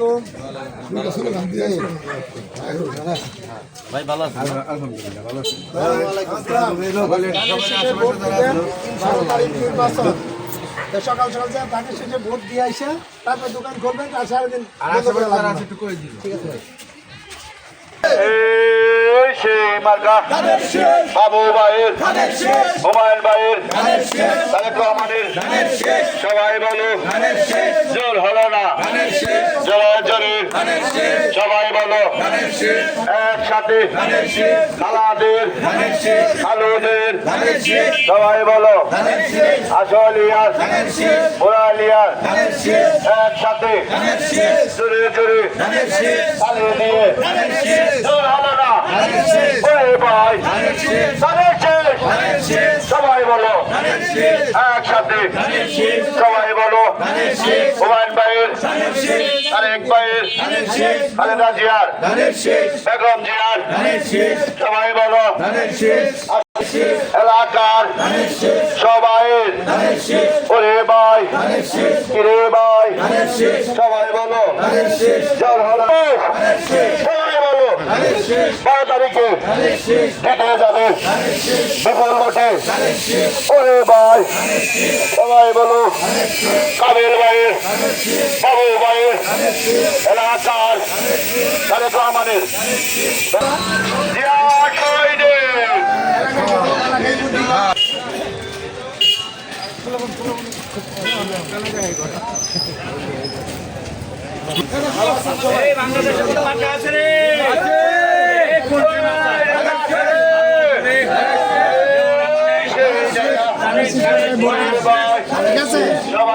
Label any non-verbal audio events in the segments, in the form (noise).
আলাইকুম ভাই ভালো আছেন ধানের শীষে ভোট দিবেন, বারো তারিখ নির্বাচন। তো সকাল সকাল যা ধানের শীষে ভোট দিয়ে আইসা তারপর দোকান খুলবেন আর সারাদিন বন্ধ করে রাখবেন। ঠিক আছে ভাই। সেই মার্কা বাবু ভাইয়ের হুমায়ুন ভাইয়ের তারেক রহমানের সবাই বলো জোর হলো না সবাই বলো একসাথে খালাদের খালুদের সবাই বলো আসলিয়ার মোরালিয়ার একসাথে জোরে জোরে তালে দিয়ে সবাই বলো একসাথে সবাই বলো। হুমায়ুন ভাইয়ের তারেক ভাইয়ের খালেদা জিয়ার বেগম জিয়ার সবাই বলো। এলাকার সবাই ওরে ভাই কিরে ভাই সবাই বলো জল হলো বারো তারিখে কেটে যাবে বিপুল মাঠে ওরে ভাই সবাই বলো কাবিল ভাইয়ের বাবু ভাইয়ের এলাকার তারেক রহমানের জিয়া শহীদের ঠিক আছে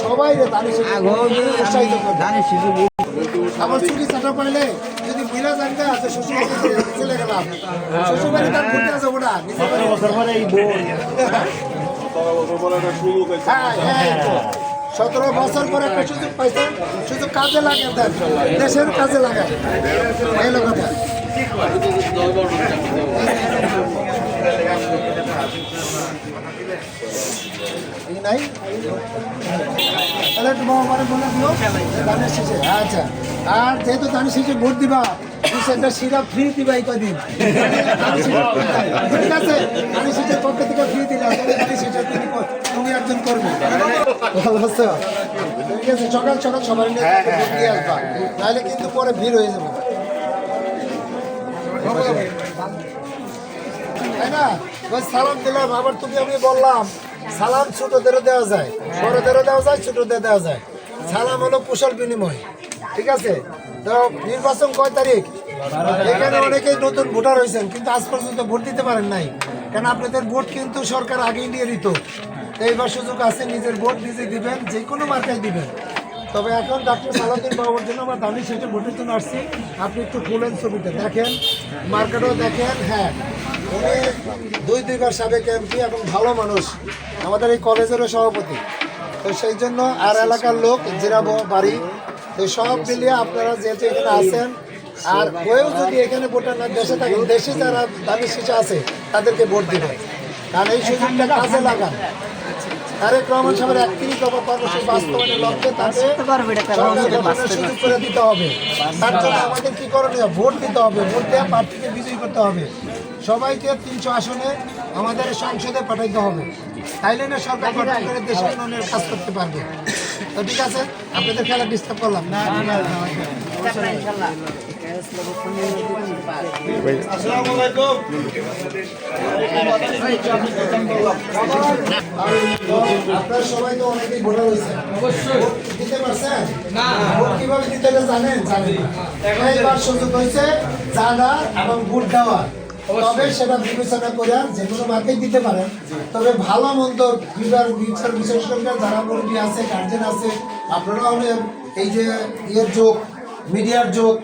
সবাই আমার ছুটি চাটা পাইলে যদি মিলা জানতে আছে শ্বশুর চলে গেলাম। শ্বশুর বাড়ি তার ঘুরতে আছে ওটা হ্যাঁ হ্যাঁ। সতেরো বছর পরে একটা সুযোগ পাইছেন সুযোগ কাজে লাগে দেন দেশের কাজে লাগে। এই লোক কথা আচ্ছা আর যেহেতু ধানের শেষে ভোট দিবা সেন্টার সিরাপ ফ্রি দিবা এই কদিন। ঠিক আছে? পক্ষ থেকে ফ্রি দিলা তবে ধানের শেষে তুমি তুমি একজন করবে। ভালো আছো? ঠিক আছে সকাল সকাল সবার নিয়ে আসবা। নাহলে কিন্তু পরে ভিড় হয়ে যাবে। তাই না? সালাম দিলাম আবার তোকে আমি বললাম সালাম ছোটদেরও দেওয়া যায়। বড়দেরও দেওয়া যায় ছোটদের দেওয়া যায়। সালাম হলো কুশল বিনিময়। ঠিক আছে? তো নির্বাচন কয় তারিখ? এখানে অনেকেই নতুন ভোটার হয়েছেন কিন্তু আজ পর্যন্ত ভোট দিতে পারেন নাই। কারণ আপনাদের ভোট কিন্তু সরকার আগেই নিয়ে দিত এইবার সুযোগ আছে, নিজের ভোট নিজে দিবেন, যে কোনো মার্কায় দিবেন। তবে এখন ডাক্তার সালাউদ্দিন বাবুর জন্য আমরা দামি সেটা ভোটের জন্য আসছি। আপনি একটু খুলেন ছবিটা, দেখেন, মার্কেটও দেখেন হ্যাঁ। উনি দুই, দুইবার সাবেক এমপি এবং ভালো মানুষ, আমাদের এই কলেজেরও সভাপতি। তো সেই জন্য আর এলাকার লোক, জিরাবো, বাড়ি, তো সব মিলিয়ে আপনারা যেহেতু এখানে আছেন, আর হয়েও যদি এখানে ভোটার না, দেশে থাকেন, দেশে যারা দামি শিশু আছে, তাদেরকে ভোট দিবেন। কারণ এই সুযোগটা কাজে লাগান। তারেক রহমান সাহেবের একত্রিশ দফা কর্মসূচি বাস্তবায়নের লক্ষ্যে তাকে সরকার গঠনের সুযোগ করে দিতে হবে। তার জন্য আমাদের কি করণীয়? ভোট দিতে হবে। ভোট দেওয়া প্রার্থীকে বিজয়ী করতে হবে। সবাইকে তিনশো আসনে আমাদের সংসদে পাঠাইতে হবে। তাইলে না সরকার গঠন করে দেশের উন্নয়নের কাজ করতে পারবে। তো ঠিক আছে আপনাদের খেলা ডিস্টার্ব করলাম। না। আপনার তো দিতে জানেন না সুযোগ হয়েছে এবং দেওয়া তবে সেটা বিবেচনা করে দিতে পারেন তবে ভালো মন্দ বিচার বিশেষজ্ঞরা যারা মুরগি আছে গার্জেন আছে আপনারা এই যে ইয়ের যোগ, মিডিয়ার যোগ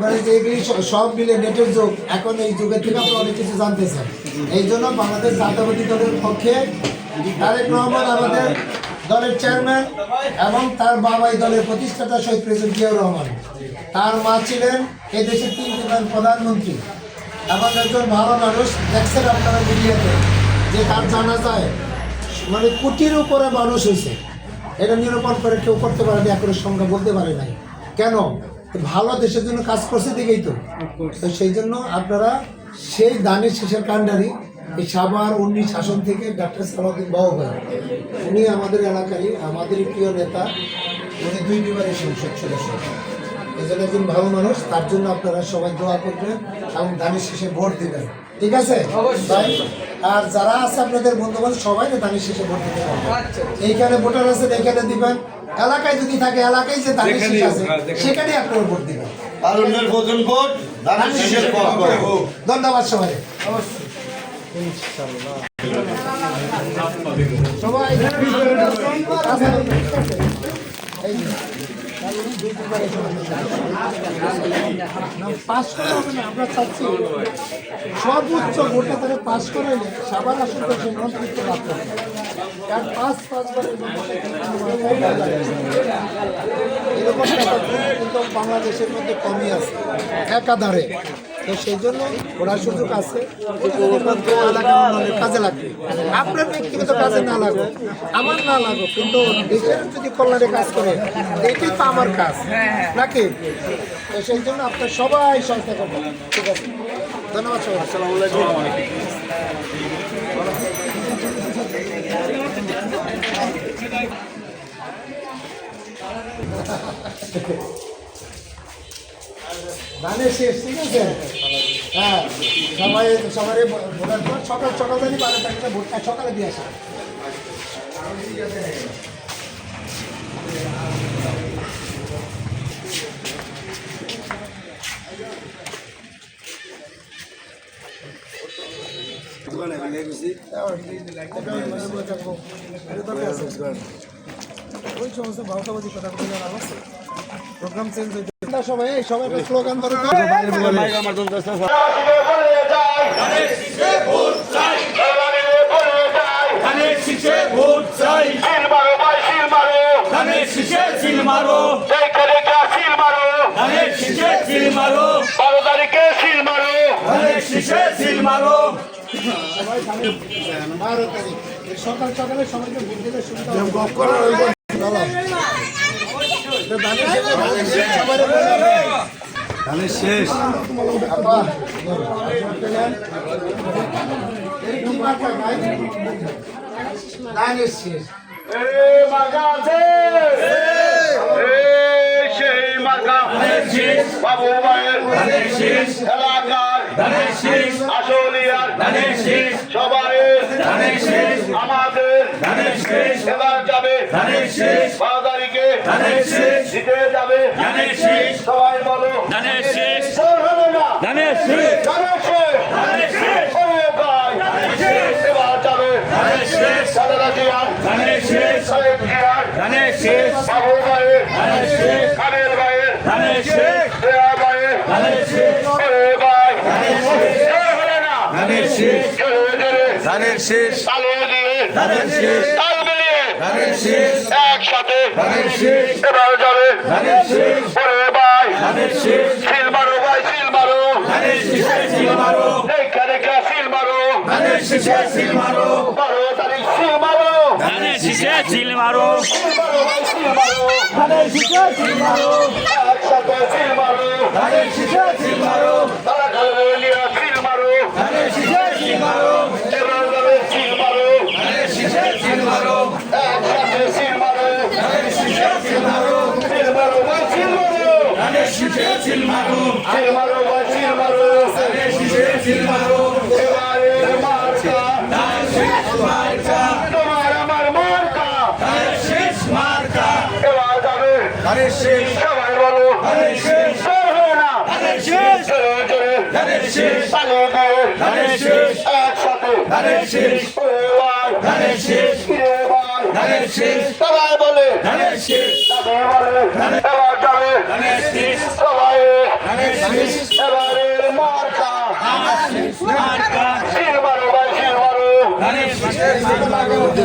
মানে যে এগুলি সব মিলে নেটের যুগ। এখন এই যুগের থেকে আপনি অনেক কিছু জানতেছেন। এই জন্য বাংলাদেশ জাতীয়বাদী দলের পক্ষে তারেক রহমান আমাদের দলের চেয়ারম্যান এবং তার বাবা এই দলের প্রতিষ্ঠাতা শহীদ প্রেসিডেন্ট জিয়াউর রহমান। তার মা ছিলেন এই দেশের তিনটি প্রধানমন্ত্রী এবং একজন ভালো মানুষ, দেখছেন আপনারা মিডিয়াতে যে তার জানা যায় মানে কোটির উপরে মানুষ হয়েছে। এটা নিরূপণ করে কেউ করতে পারেনি, এখন সংখ্যা বলতে পারে নাই। কেন? ভালো দেশের জন্য কাজ করছে দিকেই তো। তো সেই জন্য আপনারা সেই দানের শেষের কাণ্ডারি এই সাবার উন্নি শাসন থেকে ডাক্তার সালাউদ্দিন বাবু ভাই উনি আমাদের এলাকারই আমাদের প্রিয় নেতা উনি দুই দুইবারের সংসদ সদস্য। এজন্য একজন ভালো মানুষ তার জন্য আপনারা সবাই দোয়া করবেন এবং দানের শেষে ভোট দিবেন। ঠিক আছে? ভাই আর যারা আছে আপনাদের বন্ধু বান্ধব সবাই দানের শেষে ভোট দিতে পারবেন এইখানে ভোটার আছে এইখানে দিবেন। এলাকায় যদি থাকে এলাকায় যে দানের শেষ আছে সেখানে আপনার ভোট দিবেন অন্যের ভোজন ভোট ধানের শেষের ধন্যবাদ সবাই সবাই আমরা সর্বোচ্চ ভোটে তারা পাস করে সাবার আসন করে সে মন্ত্রিত্ব করে এরকম কিন্তু বাংলাদেশের মধ্যে কমই আছে, একাধারে। তো সেই জন্য ওরা সুযোগ আছে। কাজে লাগবে। আপনার ব্যক্তিগত কাজে না লাগুক আমার না লাগুক কিন্তু দেশের যদি কল্যাণে কাজ করে এটাই তো আমার কাজ। নাকি? তো সেই জন্য আপনার সবাই সহায়তা করবেন। ঠিক আছে। ধন্যবাদ সবাই আসসালামু আলাইকুম। (laughs) ধানের শেষ ঠিক আছে হ্যাঁ সবাই সবাই ভোটার পর সকাল সকাল জানি বারো টাকা ভোটটা সকালে দিয়ে আসে ওই সমস্ত ভাওতাবাদী কথা প্রোগ্রাম চেঞ্জ সবাই সবাই একটা স্লোগান বারো তারিখে সিল মারো সিল মারো বারো তারিখ। সকাল সকালে সবাইকে ভোট দিলে সুবিধা ধানের শেষে। ধানের শেষ। সেই মার্কা বাবু শীষ। এলাকার আসলিয়ার সবাই আমাদের এবার যাবে। জিতে যাবে। সবাই বলো। শীষ ধানের শীষ ধানের শেষ। একসাথে এবার যাবে ওরে ভাই সিল মারো ভাই সিল মারো রেখা রেখা সিল মারো বারো তারিখ সিল মারো সিল মারো শীষে সিল মারো একসাথে সিল মারো ধানের শীষে সিল মারো তারা খাবে নিয়ে সিল মারো ধানের শীষে সিল মারো এবার যাবে সিল মারো ধানের শীষে সিল মারো একসাথে সিল মারো ধানের শীষে সিল মারো সিল মারো ভাই সিল মারো ধানের শীষে সিল মারো সিল মারো ভাই সিল মারো ধানের শীষে সিল মারো এবারে। মার্কা ধানের শীষ। মার্কা তোমার আমার মার্কা ধানের শীষ মার্কা এবার যাবে ধানের শীষ সবাই বলো ধানের শীষ সর হবে না ধানের শীষ জোরে জোরে ধানের শীষ চালিয়ে দিয়ে ধানের শীষ একসাথে ধানের শীষ ওরে ভাই ধানের শীষ কিরে ভাই ধানের শেষ সবাই বলে ধানের শেষ সবাই বলে এবার যাবে ধানের শেষ সবাই ধানের শেষ এবারের মার্কা মার্কা শিরমারো ভাই শিরমারো ধানের শেষ দেখে দেখে শিরমারো ধানের শেষের সিলমারো একশো পার্সেন্ট কাজ করব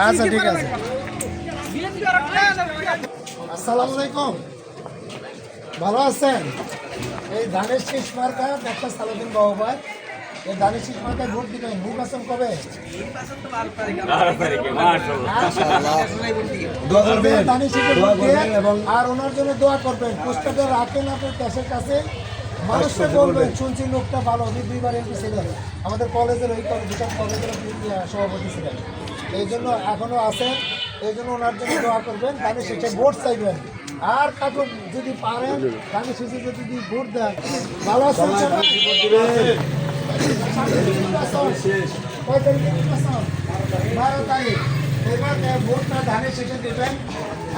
আচ্ছা ঠিক আছে। আসসালামু আলাইকুম। ভালো আছেন? এই ধানের শেষ মার্কা ডাক্তার সালাদিন বাবা এই ভোট দিবেন নির্বাচন কবে? ভোট দিয়ে আর ওনার জন্য দোয়া করবেন। পোস্টারটা রাখেন আপনার ক্যাশের কাছে। মানুষকে বলবেন শুনছি লোকটা ভালো উনি দুইবার এমপি ছিলেন। আমাদের কলেজের ওই কলেজ দুটো কলেজের সভাপতি ছিলেন। এই জন্য এখনও আছেন এই জন্য ওনার জন্য দোয়া করবেন। ধানের শীষে ভোট চাইবেন। আর কাকু যদি পারেন ধানের শীষে যদি ভোট দেন। ভালো?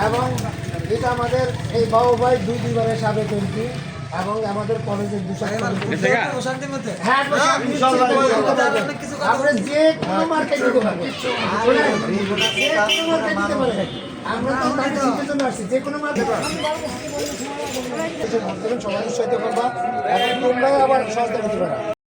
এবং এটা আমাদের এই বাবু ভাই দুই দুইবারের সাবেক এবং আমাদের কলেজের হ্যাঁ আমরা যে কোনো মার্কেট মার্কেট আমরা তো আসছি যে কোনো মার্কেট